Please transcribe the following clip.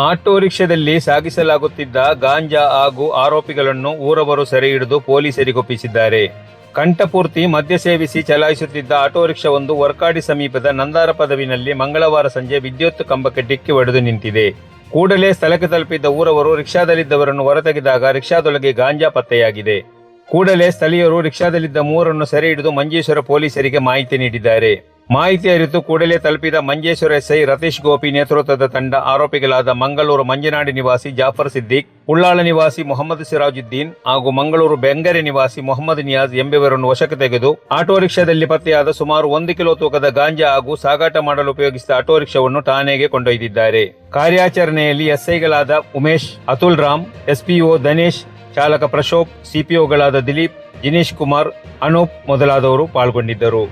Auto ರಿಕ್ಷಾದಲ್ಲಿ ಸಾಗಿಸಲಾಗುತ್ತಿದ್ದ ಗಾಂಜಾ ಹಾಗೂ ಆರೋಪಿಗಳನ್ನು ಊರವರು ಸೆರೆ ಹಿಡಿದು ಪೊಲೀಸರಿಗೊಪ್ಪಿಸಿದ್ದಾರೆ ಕಂಠಪೂರ್ತಿ ಮದ್ಯ ಸೇವಿಸಿ ಚಲಾಯಿಸುತ್ತಿದ್ದ ಆಟೋ ರಿಕ್ಷಾವೊಂದು ವರ್ಕಾಡಿ ಸಮೀಪದ ನಂದಾರ ಪದವಿನಲ್ಲಿ ಮಂಗಳವಾರ ಸಂಜೆ ವಿದ್ಯುತ್ ಕಂಬಕ್ಕೆ ಡಿಕ್ಕಿ ಹೊಡೆದು ನಿಂತಿದೆ. ಕೂಡಲೇ ಸ್ಥಳಕ್ಕೆ ತಲುಪಿದ್ದ ಊರವರು ರಿಕ್ಷಾದಲ್ಲಿದ್ದವರನ್ನು ಹೊರತೆಗೆದಾಗ ರಿಕ್ಷಾದೊಳಗೆ ಗಾಂಜಾ ಪತ್ತೆಯಾಗಿದೆ. ಕೂಡಲೇ ಸ್ಥಳೀಯರು ರಿಕ್ಷಾದಲ್ಲಿದ್ದ ಮೂವರನ್ನು ಸೆರೆ ಹಿಡಿದು ಮಂಜೇಶ್ವರ ಪೊಲೀಸರಿಗೆ ಮಾಹಿತಿ ನೀಡಿದ್ದಾರೆ. ಮಾಹಿತಿ ಅರಿತು ಕೂಡಲೇ ತಲುಪಿದ ಮಂಜೇಶ್ವರ ಎಸ್ಐ ರತೀಶ್ ಗೋಪಿ ನೇತೃತ್ವದ ತಂಡ ಆರೋಪಿಗಳಾದ ಮಂಗಳೂರು ಮಂಜನಾಡಿ ನಿವಾಸಿ ಜಾಫರ್ ಸಿದ್ದಿಕ್ ಉಳ್ಳಾಳ ನಿವಾಸಿ ಮೊಹಮ್ಮದ್ ಸಿರಾಜುದ್ದೀನ್ ಹಾಗೂ ಮಂಗಳೂರು ಬೆಂಗರೆ ನಿವಾಸಿ ಮೊಹಮ್ಮದ್ ನಿಯಾಜ್ ಎಂಬುವರನ್ನು ವಶಕ್ಕೆ ತೆಗೆದು ಆಟೋ ರಿಕ್ಷಾದಲ್ಲಿ ಪತ್ತೆಯಾದ ಸುಮಾರು ಒಂದು ಕಿಲೋ ತೂಕದ ಗಾಂಜಾ ಹಾಗೂ ಸಾಗಾಟ ಮಾಡಲು ಉಪಯೋಗಿಸಿದ ಆಟೋ ರಿಕ್ಷಾವನ್ನು ಠಾಣೆಗೆ ಕೊಂಡೊಯ್ದಿದ್ದಾರೆ. ಕಾರ್ಯಾಚರಣೆಯಲ್ಲಿ ಎಸ್ಐಗಳಾದ ಉಮೇಶ್, ಅತುಲ್ ರಾಮ್, ಎಸ್ಪಿಒ ದನೇಶ್ ಚಾಲಕ ಪ್ರಶೋಪ್ ಸಿಪಿಒಗಳಾದ ದಿಲೀಪ್, ದಿನೇಶ್ ಕುಮಾರ್, ಅನೂಪ್ ಮೊದಲಾದವರು ಪಾಲ್ಗೊಂಡಿದ್ದರು.